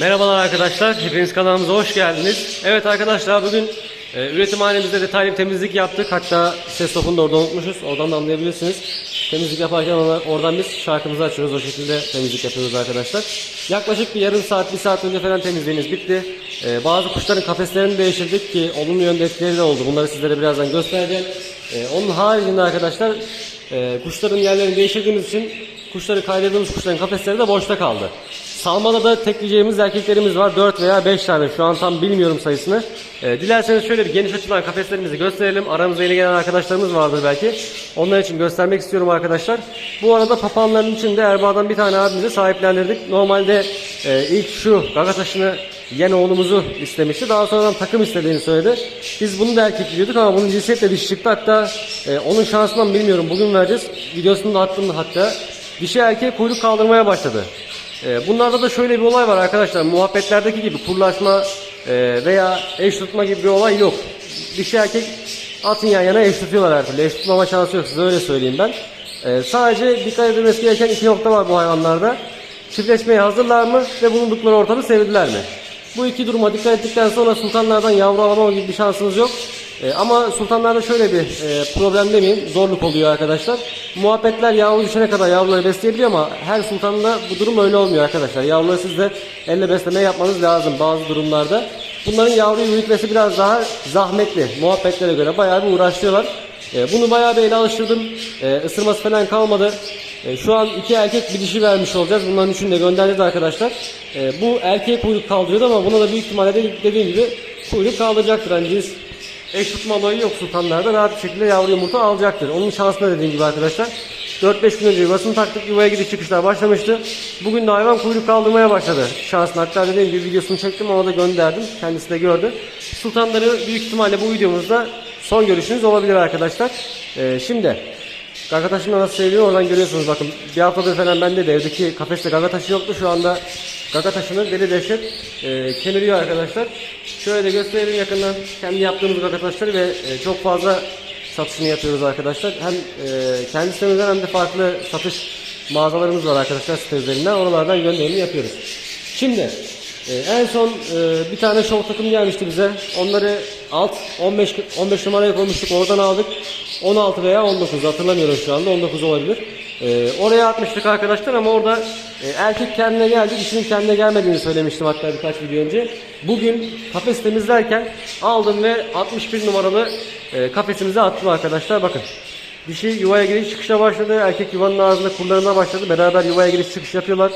Merhabalar arkadaşlar, hepiniz kanalımıza hoş geldiniz. Evet arkadaşlar bugün e, üretimhanemizde detaylı bir temizlik yaptık. Hatta ses topunu da orada unutmuşuz, oradan da anlayabilirsiniz. Temizlik yaparken oradan biz şarkımızı açıyoruz, o şekilde temizlik yapıyoruz arkadaşlar. Yaklaşık bir yarım saat, bir saat önce falan temizliğimiz bitti. E, bazı kuşların kafeslerini değiştirdik ki olumlu yönde etkileri de oldu. Bunları sizlere birazdan göstereceğim. E, onun haricinde arkadaşlar e, kuşların yerlerini değiştirdiğimiz için kuşları kaydırdığımız kuşların kafesleri de boşta kaldı. Salmada da tekleyeceğimiz erkeklerimiz var. 4 veya 5 tane. Şu an tam bilmiyorum sayısını. Ee, dilerseniz şöyle bir geniş açılan kafeslerimizi gösterelim. Aramızda yeni gelen arkadaşlarımız vardır belki. Onlar için göstermek istiyorum arkadaşlar. Bu arada papağanların içinde Erbaa'dan bir tane abimize sahiplendirdik. Normalde e, ilk şu gaga taşını yen oğlumuzu istemişti. Daha sonradan takım istediğini söyledi. Biz bunu da erkekliyorduk ama bunun cinsiyetle dişi çıktı. Hatta e, onun şansından bilmiyorum. Bugün vereceğiz. Videosunu da attım hatta. Dişi erkeğe kuyruk kaldırmaya başladı. Ee, Bunlarda da şöyle bir olay var arkadaşlar. Muhabbetlerdeki gibi kurlaşma e, veya eş tutma gibi bir olay yok. Dişi erkek atın yan yana eş tutuyorlar her türlü. Eş tutmama şansı yok size öyle söyleyeyim ben. Ee, Sadece dikkat edilmesi gereken iki nokta var bu hayvanlarda. Çiftleşmeye hazırlar mı ve bulundukları ortamı sevdiler mi? Bu iki duruma dikkat ettikten sonra sultanlardan yavru alama gibi bir şansınız yok. Ee, ama sultanlarda şöyle bir e, problem demeyeyim, zorluk oluyor arkadaşlar. Muhabbetler yavru düşene kadar yavruları besleyebiliyor ama her sultanda bu durum öyle olmuyor arkadaşlar. Yavruları siz de elle besleme yapmanız lazım bazı durumlarda. Bunların yavruyu büyütmesi biraz daha zahmetli. Muhabbetlere göre bayağı bir uğraşıyorlar. E, bunu bayağı bir ele alıştırdım. E, ısırması falan kalmadı. E, şu an iki erkek bir dişi vermiş olacağız. Bunların üçünü de göndereceğiz arkadaşlar. E, bu erkeğe kuyruk kaldırıyordu ama buna da büyük ihtimalle de- dediğim gibi kuyruk kaldıracaktır. Hani cins eş tutma olayı yok sultanlarda. Rahat bir şekilde yavru yumurta alacaktır. Onun şansına dediğim gibi arkadaşlar. 4-5 gün önce yuvasını taktık. Yuvaya gidiş çıkışlar başlamıştı. Bugün de hayvan kuyruk kaldırmaya başladı. Şansına hatta dediğim gibi videosunu çektim ona da gönderdim. Kendisi de gördü. Sultanları büyük ihtimalle bu videomuzda son görüşünüz olabilir arkadaşlar. Ee, şimdi Gaga taşını nasıl sevdiğini oradan görüyorsunuz bakın. Bir haftadır falan bende de evdeki kafeste gaga taşı yoktu. Şu anda gaga taşını deli dehşet e, kemiriyor arkadaşlar. Şöyle de gösterelim yakından. Kendi yaptığımız gaga taşları ve e, çok fazla satışını yapıyoruz arkadaşlar. Hem e, kendi sitemizden hem de farklı satış mağazalarımız var arkadaşlar site üzerinden. Oralardan gönderimi yapıyoruz. Şimdi ee, en son e, bir tane şov takım gelmişti bize. Onları alt 15 15 numaraya koymuştuk. Oradan aldık. 16 veya 19 hatırlamıyorum şu anda. 19 olabilir. Ee, oraya atmıştık arkadaşlar ama orada e, erkek kendine geldi. Dişinin kendine gelmediğini söylemiştim hatta birkaç video önce. Bugün kafes temizlerken aldım ve 61 numaralı e, kafesimize attım arkadaşlar. Bakın. Dişi yuvaya giriş çıkışa başladı. Erkek yuvanın ağzında kurlarına başladı. Beraber yuvaya giriş çıkış yapıyorlar.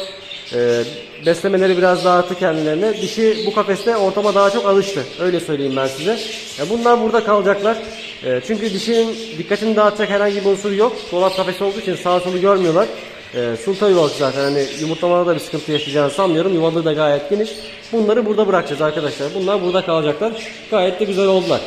Ee, beslemeleri biraz daha attı kendilerine. Dişi bu kafeste ortama daha çok alıştı. Öyle söyleyeyim ben size. Ya bunlar burada kalacaklar. Ee, çünkü dişinin dikkatini dağıtacak herhangi bir unsur yok. Dolap kafesi olduğu için sağ solu görmüyorlar. Ee, sulta yuvalık zaten. Hani yumurtlamada da bir sıkıntı yaşayacağını sanmıyorum. Yuvalığı da gayet geniş. Bunları burada bırakacağız arkadaşlar. Bunlar burada kalacaklar. Gayet de güzel oldular.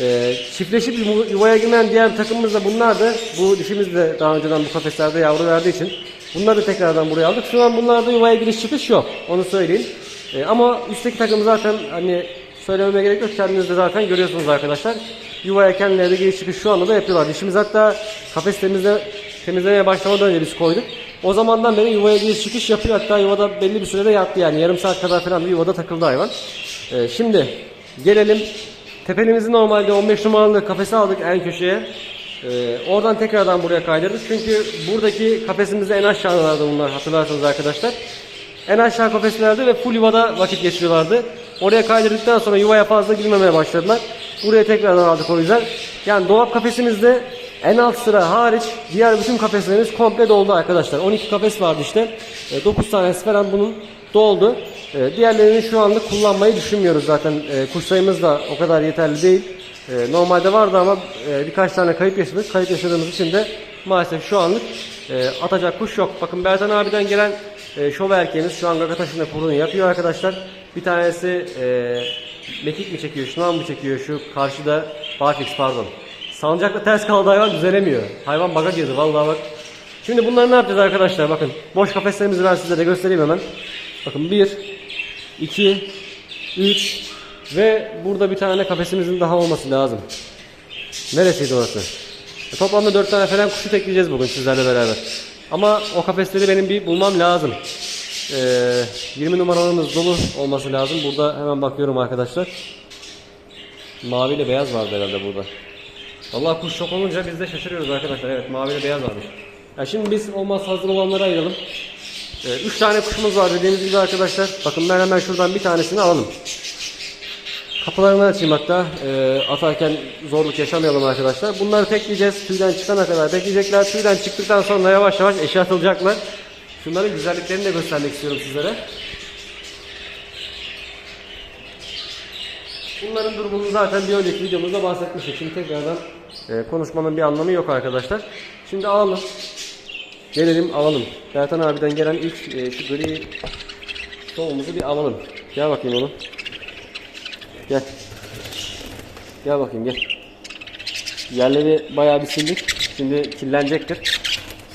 Ee, çiftleşip yuva- yuvaya girmeyen diğer takımımız da bunlar da bu dişimiz de daha önceden bu kafeslerde yavru verdiği için bunları da tekrardan buraya aldık. Şu an bunlarda yuvaya giriş çıkış yok. Onu söyleyeyim. Ee, ama üstteki takım zaten hani söylememe gerek yok. Kendiniz de zaten görüyorsunuz arkadaşlar. Yuvaya kendileri de giriş çıkış şu anda da yapıyorlar. Dişimiz hatta kafes temizle, temizlemeye başlamadan önce biz koyduk. O zamandan beri yuvaya giriş çıkış yapıyor. Hatta yuvada belli bir sürede yattı yani. Yarım saat kadar falan da yuvada takıldı hayvan. Ee, şimdi gelelim Tepelimizi normalde 15 numaralı kafese aldık en köşeye. Ee, oradan tekrardan buraya kaydırdık. Çünkü buradaki kafesimizde en aşağılarda bunlar hatırlarsanız arkadaşlar. En aşağı kafeslerde ve full yuvada vakit geçiriyorlardı. Oraya kaydırdıktan sonra yuvaya fazla girmemeye başladılar. Buraya tekrardan aldık o yüzden. Yani dolap kafesimizde en alt sıra hariç diğer bütün kafeslerimiz komple doldu arkadaşlar. 12 kafes vardı işte. 9 tanesi falan bunun doldu. E, Diğerlerini şu anda kullanmayı düşünmüyoruz zaten. E, Kuş sayımız da o kadar yeterli değil. E, Normalde vardı ama e, birkaç tane kayıp yaşadık. Kayıp yaşadığımız için de maalesef şu anlık e, atacak kuş yok. Bakın Bertan abiden gelen e, şov erkeğimiz şu an Gagataş'ın da kurunu yapıyor arkadaşlar. Bir tanesi e, mekik mi çekiyor, şınav mı çekiyor şu karşıda Barfix pardon. Salıncakla ters kaldı hayvan düzelemiyor. Hayvan baga girdi vallahi bak. Şimdi bunları ne yapacağız arkadaşlar bakın. Boş kafeslerimizi ben size de göstereyim hemen. Bakın 1, 2, 3 ve burada bir tane kafesimizin daha olması lazım. Neresiydi orası? E, Toplamda 4 tane falan kuşu tekleyeceğiz bugün sizlerle beraber. Ama o kafesleri benim bir bulmam lazım. Ee, 20 numaralarımız dolu olması lazım. Burada hemen bakıyorum arkadaşlar. Mavi ile beyaz vardı herhalde burada. Allah kuş çok olunca biz de şaşırıyoruz arkadaşlar. Evet mavi ile beyaz varmış. Ya şimdi biz olmaz hazır olanları ayıralım. 3 tane kuşumuz var dediğimiz gibi arkadaşlar. Bakın ben hemen şuradan bir tanesini alalım. Kapılarını açayım hatta. Ee, atarken zorluk yaşamayalım arkadaşlar. Bunları bekleyeceğiz. Tüyden çıkana kadar bekleyecekler. Tüyden çıktıktan sonra yavaş yavaş eşe atılacaklar. Şunların güzelliklerini de göstermek istiyorum sizlere. Bunların durumunu zaten bir önceki videomuzda bahsetmiştik. Şimdi tekrardan e, konuşmanın bir anlamı yok arkadaşlar. Şimdi alalım. Gelelim alalım. Bertan abiden gelen ilk e, şu gri soğumuzu bir alalım. Gel bakayım oğlum. Gel. Gel bakayım gel. Yerleri bayağı bir sildik. Şimdi kirlenecektir.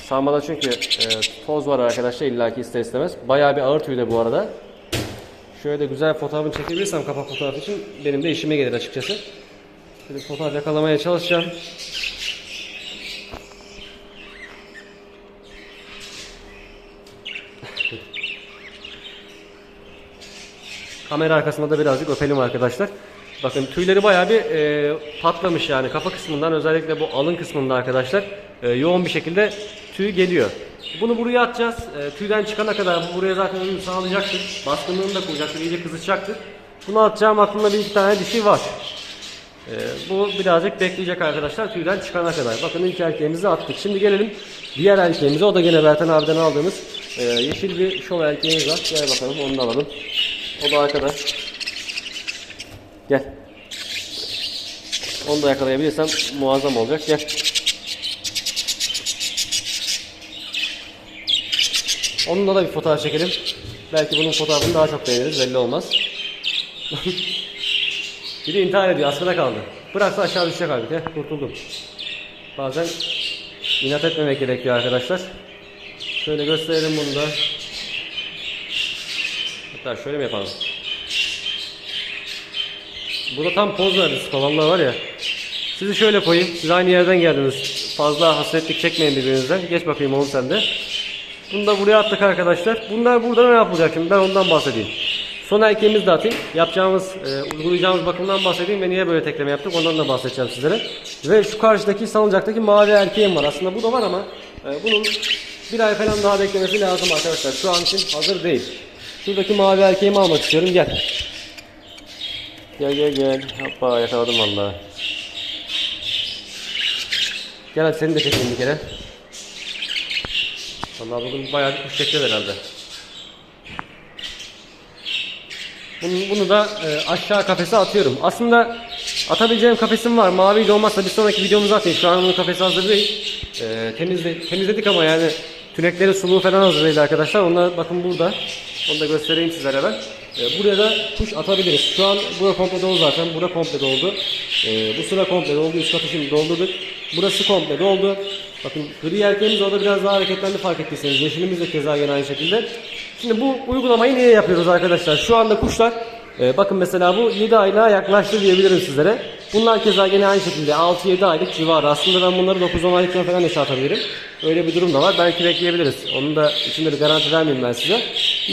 Sağmada çünkü e, toz var arkadaşlar illaki ister istemez. Bayağı bir ağır tüy de bu arada. Şöyle de güzel fotoğrafını çekebilirsem kapak fotoğrafı için benim de işime gelir açıkçası. Şöyle fotoğraf yakalamaya çalışacağım. Kamera arkasında da birazcık öpelim arkadaşlar. Bakın tüyleri bayağı bir e, patlamış yani kafa kısmından özellikle bu alın kısmında arkadaşlar e, yoğun bir şekilde tüy geliyor. Bunu buraya atacağız. E, tüyden çıkana kadar bu buraya zaten uyum sağlayacaktır. Baskınlığını da koyacaktır, iyice kızışacaktır. Bunu atacağım aklımda bir iki tane dişi var. E, bu birazcık bekleyecek arkadaşlar tüyden çıkana kadar. Bakın ilk erkeğimizi attık. Şimdi gelelim diğer erkeğimize. O da gene Bertan abiden aldığımız e, yeşil bir şov erkeğimiz var. Gel bakalım onu da alalım. O da arkadaş. Gel. Onu da yakalayabilirsem muazzam olacak. Gel. Onunla da bir fotoğraf çekelim. Belki bunun fotoğrafını daha çok beğeniriz. Belli olmaz. Biri intihar ediyor. Askıda kaldı. Bıraksa aşağı düşecek halbuki. Heh, Kurtuldum. Bazen inat etmemek gerekiyor arkadaşlar. Şöyle gösterelim bunu da. Hatta şöyle mi yapalım? Burada tam poz verdi vallahi var ya. Sizi şöyle koyayım. Siz aynı yerden geldiniz. Fazla hasretlik çekmeyin birbirinizden. Geç bakayım oğlum sen de. Bunu da buraya attık arkadaşlar. Bunlar burada ne yapılacak şimdi? Ben ondan bahsedeyim. Son erkeğimizi de atayım. Yapacağımız, e, uygulayacağımız bakımdan bahsedeyim ve niye böyle tekleme yaptık ondan da bahsedeceğim sizlere. Ve şu karşıdaki salıncaktaki mavi erkeğim var. Aslında bu da var ama e, bunun bir ay falan daha beklemesi lazım arkadaşlar. Şu an için hazır değil. Şuradaki mavi erkeğimi almak istiyorum. Gel. Gel gel gel. Hoppa yakaladım vallahi. Gel hadi seni de çekeyim bir kere. Vallahi bugün bayağı bir kuş çekeceğiz herhalde. Bunu, bunu da e, aşağı kafese atıyorum. Aslında atabileceğim kafesim var. Mavi de olmazsa bir sonraki videomuzu atayım. Şu an onun kafesi hazır değil. E, temizle, temizledik ama yani tünekleri suluğu falan hazır arkadaşlar. Onlar bakın burada. Onu da göstereyim sizlere ben. E, buraya da kuş atabiliriz. Şu an bura komple dolu zaten. Bura komple doldu. E, bu sıra komple doldu. Üst katı şimdi doldurduk. Burası komple doldu. Bakın gri erkeğimiz orada biraz daha hareketlendi fark ettiyseniz. Yeşilimiz de keza yine aynı şekilde. Şimdi bu uygulamayı niye yapıyoruz arkadaşlar? Şu anda kuşlar e, bakın mesela bu 7 aylığa yaklaştı diyebilirim sizlere. Bunlar keza gene aynı şekilde 6-7 aylık civarı. Aslında ben bunları 9-10 aylıkken falan yaşa atabilirim. Öyle bir durum da var. Belki bekleyebiliriz. Onun da içinde bir garanti vermeyeyim ben size.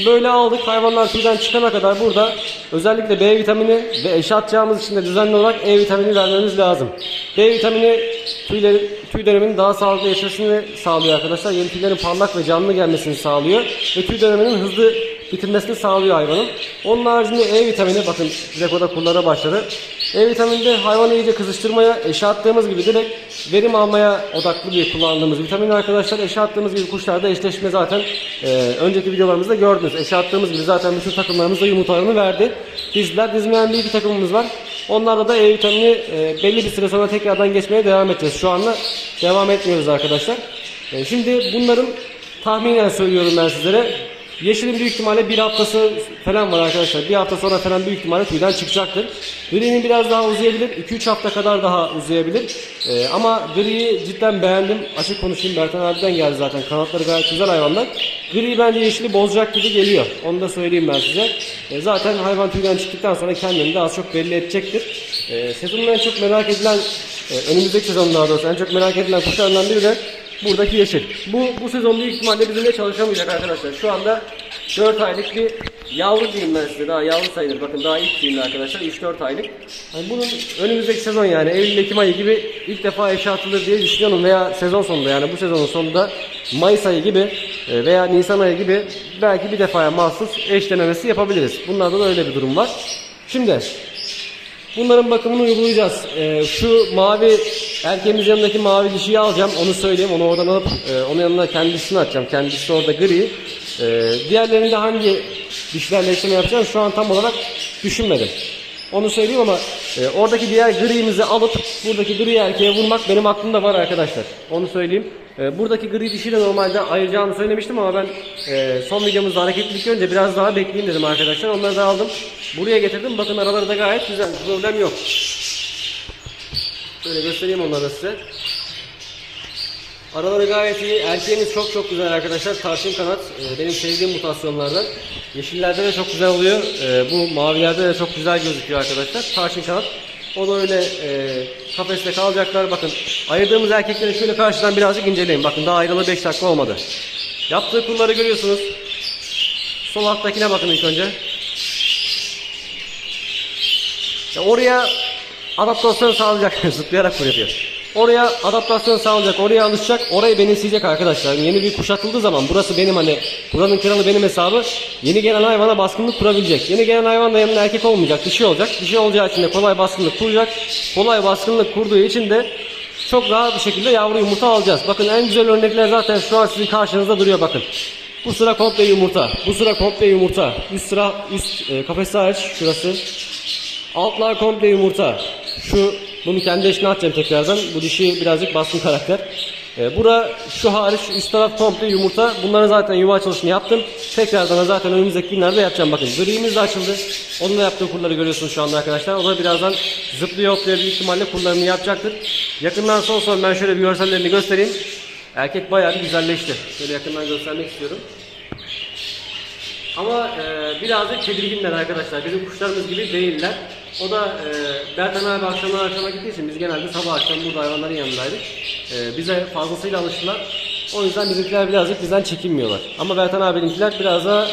Böyle aldık. Hayvanlar tüyden çıkana kadar burada özellikle B vitamini ve eşe atacağımız için de düzenli olarak E vitamini vermemiz lazım. B vitamini tüyleri, tüy döneminin daha sağlıklı yaşasını sağlıyor arkadaşlar. Yeni tüylerin parlak ve canlı gelmesini sağlıyor. Ve tüy döneminin hızlı bitirmesini sağlıyor hayvanın. Onun haricinde E vitamini bakın direkt o da kullara başladı. E vitamini de hayvanı iyice kızıştırmaya, eşe attığımız gibi direkt verim almaya odaklı bir kullandığımız vitamin arkadaşlar. Eşe attığımız gibi kuşlarda eşleşme zaten e, önceki videolarımızda gördünüz. Eşe attığımız gibi zaten bütün takımlarımızda yumurtalarını verdi. Dizler dizmeyen bir iki takımımız var. Onlarda da E vitamini e, belli bir süre sonra tekrardan geçmeye devam edeceğiz. Şu anda devam etmiyoruz arkadaşlar. E, şimdi bunların tahminen söylüyorum ben sizlere. Yeşilin büyük ihtimalle bir haftası falan var arkadaşlar. Bir hafta sonra falan büyük ihtimalle tüyden çıkacaktır. Gri'nin biraz daha uzayabilir. 2-3 hafta kadar daha uzayabilir. Ee, ama griyi cidden beğendim. Açık konuşayım Bertan abiden geldi zaten. Kanatları gayet güzel hayvanlar. Gri bence yeşili bozacak gibi geliyor. Onu da söyleyeyim ben size. Ee, zaten hayvan tüyden çıktıktan sonra kendini de az çok belli edecektir. Ee, sezonun en çok merak edilen, e, önümüzdeki sezon daha doğrusu en çok merak edilen kuşlarından biri de buradaki yeşil. Bu, bu sezon büyük ihtimalle bizimle çalışamayacak arkadaşlar. Şu anda 4 aylık bir yavru diyeyim ben size. Daha yavru sayılır. Bakın daha ilk diyeyim arkadaşlar. 3-4 aylık. Yani bunun önümüzdeki sezon yani Eylül-Ekim ayı gibi ilk defa eşe atılır diye düşünüyorum veya sezon sonunda yani bu sezonun sonunda Mayıs ayı gibi e, veya Nisan ayı gibi belki bir defaya mahsus eşlememesi yapabiliriz. Bunlarda da öyle bir durum var. Şimdi Bunların bakımını uygulayacağız. Ee, şu mavi erkeğimiz yanındaki mavi dişiyi alacağım. Onu söyleyeyim. Onu oradan alıp e, onun yanına kendisini atacağım. Kendisi orada gri. Ee, diğerlerinde hangi dişlerle eşleme yapacağım şu an tam olarak düşünmedim. Onu söyleyeyim ama e, oradaki diğer gri'mizi alıp buradaki gri erkeğe vurmak benim aklımda var arkadaşlar. Onu söyleyeyim. E, buradaki gri dişi de normalde ayıracağımı söylemiştim ama ben e, son videomuzda hareketlilik önce biraz daha bekleyeyim dedim arkadaşlar. Onları da aldım. Buraya getirdim. Bakın araları da gayet güzel. Problem yok. Şöyle göstereyim onları size. Araları gayet iyi. Erkeğimiz çok çok güzel arkadaşlar. Tarçın kanat e, benim sevdiğim mutasyonlardan. Yeşillerde de çok güzel oluyor. E, bu mavilerde de çok güzel gözüküyor arkadaşlar. Tarçın kanat. O da öyle e, kafeste kalacaklar. Bakın ayırdığımız erkekleri şöyle karşıdan birazcık inceleyin. Bakın daha ayrılı 5 dakika olmadı. Yaptığı kulları görüyorsunuz. Sol alttakine bakın ilk önce. Ya oraya adaptasyon sağlayacak. Zıplayarak kur yapıyor. Oraya adaptasyon sağlayacak, oraya alışacak, orayı benimseyecek arkadaşlar. Yeni bir kuşatıldığı zaman burası benim hani buranın kralı benim hesabı. Yeni gelen hayvana baskınlık kurabilecek. Yeni gelen hayvan da yanında erkek olmayacak, dişi olacak. Dişi olacağı için de kolay baskınlık kuracak. Kolay baskınlık kurduğu için de çok rahat bir şekilde yavru yumurta alacağız. Bakın en güzel örnekler zaten şu an sizin karşınızda duruyor bakın. Bu sıra komple yumurta. Bu sıra komple yumurta. Üst sıra üst e, kafesi hariç şurası. Altlar komple yumurta. Şu bunu kendi eşine atacağım tekrardan. Bu dişi birazcık baskın karakter. Ee, bura şu hariç üst taraf komple yumurta. Bunların zaten yuva açılışını yaptım. Tekrardan da zaten önümüzdeki günlerde yapacağım. Bakın griğimiz de açıldı. Onun da yaptığı kurları görüyorsunuz şu anda arkadaşlar. O da birazdan zıplıyor hopluyor büyük ihtimalle kurlarını yapacaktır. Yakından son son ben şöyle bir görsellerini göstereyim. Erkek bayağı bir güzelleşti. Şöyle yakından göstermek istiyorum. Ama e, birazcık tedirginler arkadaşlar. Bizim kuşlarımız gibi değiller. O da e, Bertan abi akşamlar akşama gittiği için biz genelde sabah akşam burada hayvanların yanındaydık. E, bize fazlasıyla alıştılar. O yüzden bizimkiler birazcık bizden çekinmiyorlar. Ama Bertan abininkiler biraz daha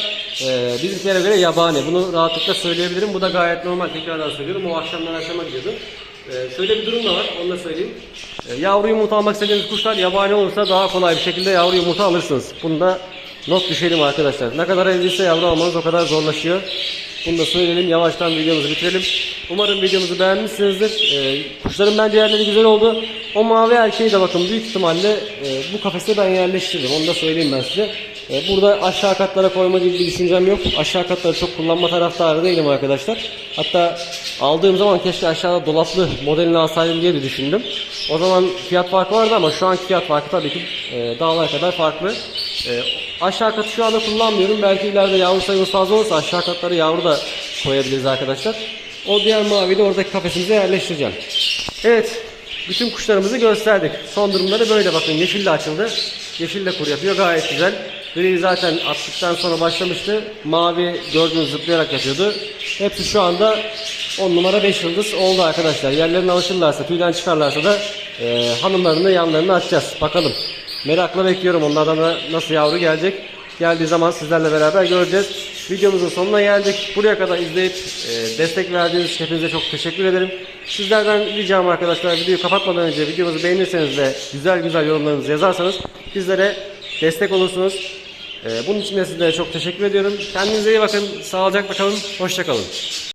e, bizimkilere göre yabani. Bunu rahatlıkla söyleyebilirim. Bu da gayet normal. Tekrardan söylüyorum. O akşamdan akşama gidiyordu. E, şöyle bir durum da var. Onu da söyleyeyim. E, yavru yumurta almak istediğiniz kuşlar yabani olursa daha kolay bir şekilde yavru yumurta alırsınız. Bunu da not düşelim arkadaşlar. Ne kadar evliyse yavru almanız o kadar zorlaşıyor. Bunu da söyleyelim. Yavaştan videomuzu bitirelim. Umarım videomuzu beğenmişsinizdir. Ee, kuşların bence yerleri güzel oldu. O mavi erkeği de bakın büyük ihtimalle e, bu kafese ben yerleştirdim. Onu da söyleyeyim ben size. E, burada aşağı katlara koyma gibi bir düşüncem yok. Aşağı katları çok kullanma taraftarı değilim arkadaşlar. Hatta aldığım zaman keşke aşağıda dolaplı modelini alsaydım diye de düşündüm. O zaman fiyat farkı vardı ama şu anki fiyat farkı tabii ki e, dağlar kadar farklı. E, aşağı katı şu anda kullanmıyorum. Belki ileride yavru sayımız fazla olursa aşağı katları yavru da koyabiliriz arkadaşlar. O diğer maviyi de oradaki kafesimize yerleştireceğim. Evet. Bütün kuşlarımızı gösterdik. Son durumları böyle bakın. Yeşil de açıldı. Yeşil de kur yapıyor. Gayet güzel. Gri zaten attıktan sonra başlamıştı. Mavi gördüğünüz zıplayarak yapıyordu. Hepsi şu anda 10 numara 5 yıldız oldu arkadaşlar. Yerlerine alışırlarsa, tüyden çıkarlarsa da e, hanımlarını yanlarına açacağız. Bakalım. Merakla bekliyorum onlardan da nasıl yavru gelecek. Geldiği zaman sizlerle beraber göreceğiz. Videomuzun sonuna geldik. Buraya kadar izleyip e, destek verdiğiniz için hepinize çok teşekkür ederim. Sizlerden ricam arkadaşlar videoyu kapatmadan önce videomuzu beğenirseniz ve güzel güzel yorumlarınızı yazarsanız bizlere destek olursunuz. E, bunun için de sizlere çok teşekkür ediyorum. Kendinize iyi bakın. Sağlıcakla kalın. Hoşçakalın.